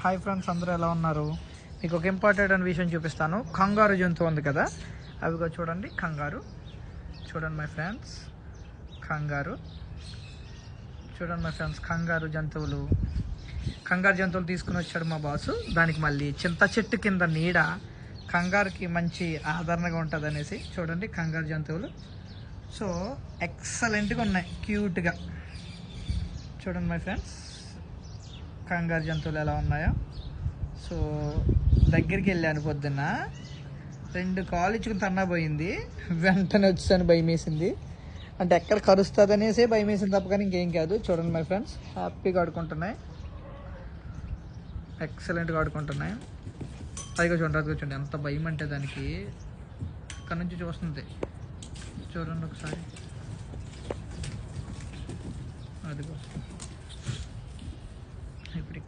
Hi friends అందరూ ఎలా ఉన్నారు? మీకు ఒక ఇంపార్టెంట్ అనే విషయం చూపిస్తాను. కంగారు జంతువు ఉంది కదా? అవిగో చూడండి కంగారు. చూడండి మై ఫ్రెండ్స్ కంగారు. చూడండి మై ఫ్రెండ్స్ కంగారు జంతువులు. కంగారు జంతువులు తీసుకుని వచ్చాడు మా బాసు. దానికి మళ్ళీ చింత చెట్టు కింద నీడ కంగారుకి మంచి ఆదరణగా ఉంటుంది అనేసి చూడండి కంగారు జంతువులు. సో ఎక్సలెంట్గా ఉన్నాయి క్యూట్గా చూడండి మై ఫ్రెండ్స్ కంగారు జంతువులు ఎలా ఉన్నాయో. సో దగ్గరికి వెళ్ళాను పొద్దున్న. రెండు కాలు ఇచ్చుకుని తన్నా పోయింది. వెంటనే వచ్చాను భయం వేసింది అంటే ఎక్కడ కరుస్తుంది అనేసి భయం వేసింది తప్ప కానీ ఇంకేం కాదు. చూడండి మై ఫ్రెండ్స్ హ్యాపీగా ఆడుకుంటున్నాయి. ఎక్సలెంట్గా ఆడుకుంటున్నాయి. పైగా చూడండి అది కూర్చోండి ఎంత భయం అంటే దానికి. ఇక్కడ నుంచి చూస్తుంది. చూడండి ఒకసారి. అది ఇప్పుడు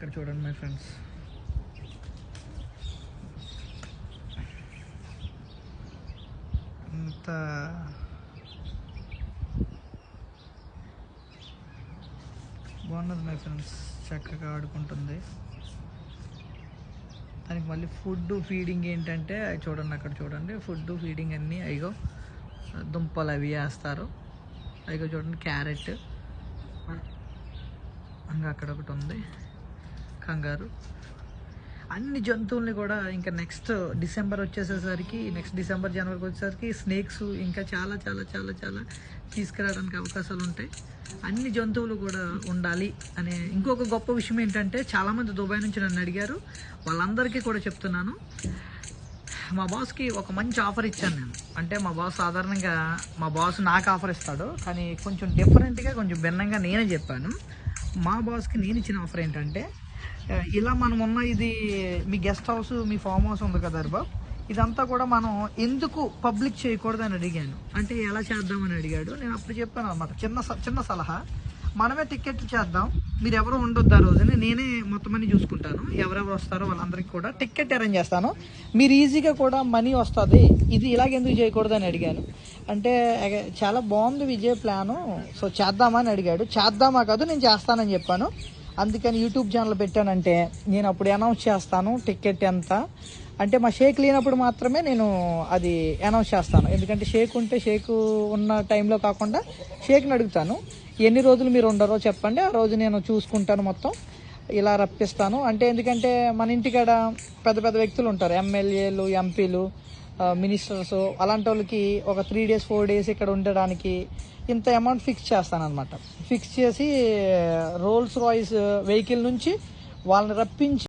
ఇక్కడ చూడండి మై ఫ్రెండ్స్ అంత బాగున్నది మై ఫ్రెండ్స్ చక్కగా ఆడుకుంటుంది. దానికి మళ్ళీ ఫుడ్ ఫీడింగ్ ఏంటంటే చూడండి అక్కడ చూడండి. ఫుడ్ ఫీడింగ్ అన్నీ అయ్యో దుంపలు అవి వేస్తారు. అయ్యో చూడండి క్యారెట్. ఇంకా అక్కడ ఒకటి ఉంది. కంగారు. అన్ని జంతువుల్ని కూడా ఇంకా నెక్స్ట్ డిసెంబర్ వచ్చేసేసరికి నెక్స్ట్ డిసెంబర్ జనవరికి వచ్చేసరికి స్నేక్స్ ఇంకా చాలా చాలా చాలా చాలా తీసుకురావడానికి అవకాశాలు ఉంటాయి. అన్ని జంతువులు కూడా ఉండాలి అనే ఇంకొక గొప్ప విషయం ఏంటంటే చాలామంది దుబాయ్ నుంచి నన్ను అడిగారు. వాళ్ళందరికీ కూడా చెప్తున్నాను. మా బాస్కి ఒక మంచి ఆఫర్ ఇచ్చాను నేను. అంటే మా బాస్ సాధారణంగా మా బాస్ నాకు ఆఫర్ ఇస్తాడు. కానీ కొంచెం డిఫరెంట్గా కొంచెం భిన్నంగా నేనే చెప్పాను. మా బాస్కి నేను ఇచ్చిన ఆఫర్ ఏంటంటే ఇలా మనం ఉన్న ఇది మీ గెస్ట్ హౌస్ మీ ఫామ్ హౌస్ ఉంది కదా బాబు ఇదంతా కూడా మనం ఎందుకు పబ్లిక్ చేయకూడదు అని అడిగాను. అంటే ఎలా చేద్దామని అడిగాడు. నేను అప్పుడు చెప్పాను అనమాట చిన్న స- చిన్న సలహా. మనమే టికెట్లు చేద్దాం. మీరు ఎవరు ఉండొద్దు ఆ రోజున. నేనే మొత్తం అన్ని చూసుకుంటాను. ఎవరెవరు వస్తారో వాళ్ళందరికీ కూడా టికెట్ అరేంజ్ చేస్తాను. మీరు ఈజీగా కూడా మనీ వస్తుంది. ఇది ఇలాగ ఎందుకు చేయకూడదు అని అడిగాను. అంటే చాలా బాగుంది విజయ్ ప్లాను సో చేద్దామని అడిగాడు. చేద్దామా కాదు నేను చేస్తానని చెప్పాను. అందుకని యూట్యూబ్ ఛానల్ పెట్టానంటే నేను అప్పుడు అనౌన్స్ చేస్తాను టికెట్ ఎంత. అంటే మా షేక్ లేనప్పుడు మాత్రమే నేను అది అనౌన్స్ చేస్తాను. ఎందుకంటే షేక్ ఉంటే షేక్ ఉన్న టైంలో కాకుండా షేక్ని అడుగుతాను. ఎన్ని రోజులు మీరు ఉండరో చెప్పండి. ఆ రోజు నేను చూసుకుంటాను మొత్తం. ఇలా రప్పిస్తాను. అంటే ఎందుకంటే మన ఇంటికాడ పెద్ద పెద్ద వ్యక్తులు ఉంటారు ఎమ్మెల్యేలు ఎంపీలు మినిస్టర్స్ అలాంటి వాళ్ళకి ఒక త్రీ డేస్ ఫోర్ డేస్ ఇక్కడ ఉండడానికి ఇంత అమౌంట్ ఫిక్స్ చేస్తానమాట ఫిక్స్ చేసి రోల్స్ రాయిస్ వెహికల్ నుంచి వాళ్ళని రప్పించి